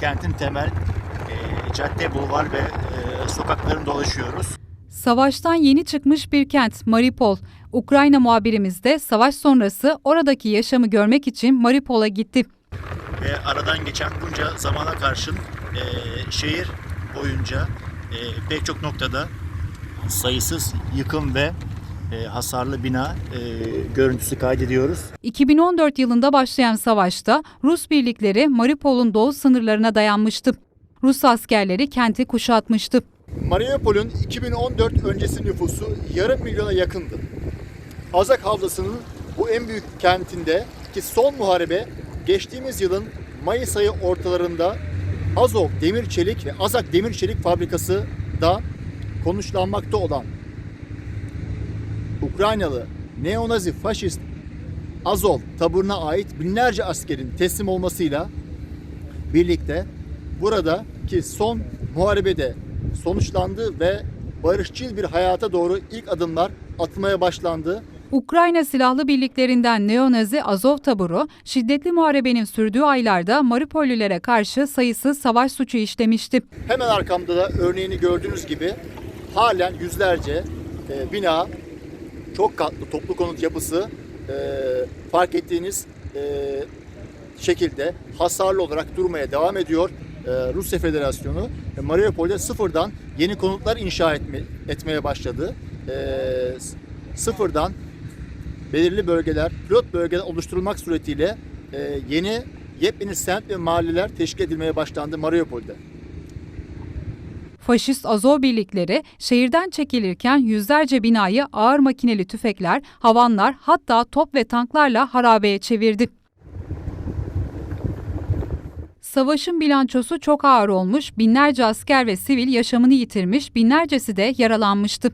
kentin temel e, cadde, bulvar ve e, sokaklarını dolaşıyoruz. Savaştan yeni çıkmış bir kent Mariupol. Ukrayna muhabirimiz de savaş sonrası oradaki yaşamı görmek için Mariupol'a gitti. Ve aradan geçen bunca zamana karşın e, şehir boyunca e, pek çok noktada sayısız yıkım ve e, hasarlı bina e, görüntüsü kaydediyoruz. 2014 yılında başlayan savaşta Rus birlikleri Mariupol'un doğu sınırlarına dayanmıştı. Rus askerleri kenti kuşatmıştı. Mariupol'ün 2014 öncesi nüfusu yarım milyona yakındı. Azak Havzası'nın bu en büyük kentinde ki son muharebe geçtiğimiz yılın Mayıs ayı ortalarında Azov Demir Çelik ve Azak Demir Çelik Fabrikası da konuşlanmakta olan Ukraynalı neonazi faşist Azov taburuna ait binlerce askerin teslim olmasıyla birlikte buradaki son muharebede sonuçlandı ve barışçıl bir hayata doğru ilk adımlar atılmaya başlandı. Ukrayna silahlı birliklerinden neonazi Azov taburu, şiddetli muharebenin sürdüğü aylarda Mariupollülere karşı sayısız savaş suçu işlemişti. Hemen arkamda da örneğini gördüğünüz gibi halen yüzlerce e, bina, çok katlı toplu konut yapısı e, fark ettiğiniz e, şekilde hasarlı olarak durmaya devam ediyor. E, Rusya Federasyonu e, Mariupol'de sıfırdan yeni konutlar inşa etme, etmeye başladı. E, sıfırdan belirli bölgeler, pilot bölgeler oluşturulmak suretiyle e, yeni yepyeni semt ve mahalleler teşkil edilmeye başlandı Mariupol'de. Faşist Azov birlikleri şehirden çekilirken yüzlerce binayı ağır makineli tüfekler, havanlar hatta top ve tanklarla harabeye çevirdi. Savaşın bilançosu çok ağır olmuş, binlerce asker ve sivil yaşamını yitirmiş, binlercesi de yaralanmıştı.